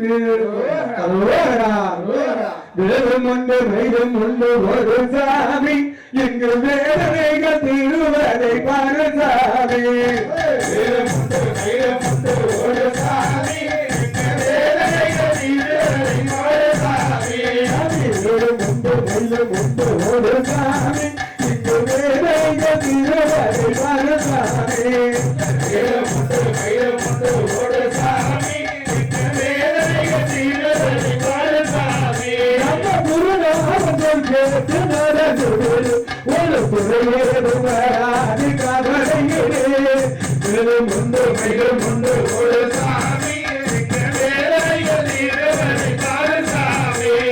எனக்கு வேதம் உண்டு வேதம் உண்டு ஒரு சாமி எங்கள் வேதனைகள் திருவதை பரசாமி வேதம் உண்டு வேதம் உண்டு ஒரு சாமி வேதனைகள் திருவதை பரசாமி கேட்டு நடந்தது ஒரு புதையேதுமராது கவலையிலே மேலும் முண்டு மேலும் முண்டு ஒரு சாமி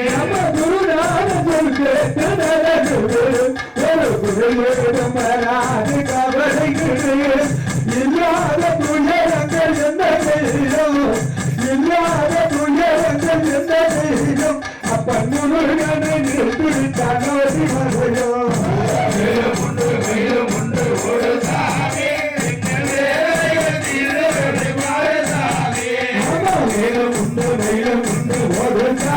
நம்ம குருநாதன் கேட்டு நடந்தது ஒரு புதையேதுமராது கவலையிலே இல்லாத ভরসা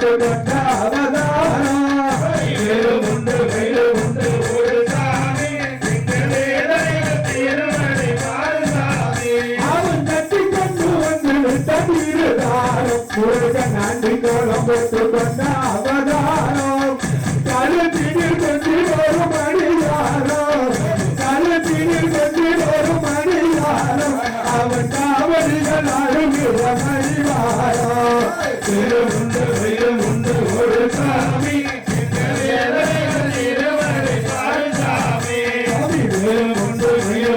பெற்று கொண்ட அவதாரம் தலத்தினில் கொண்டு ஒரு மணியாரம் தலத்தினில் கொண்டு ஒரு மணியாரம் அவன் காவலிகள் அழுகிற மணிவாரம் திருவுண்டு திருவுண்டு ஒரு சாமி உண்டு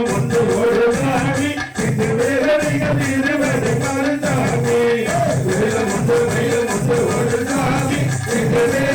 உண்டு ஒரு சாமி இந்த வேதனைகள் இருவர் This is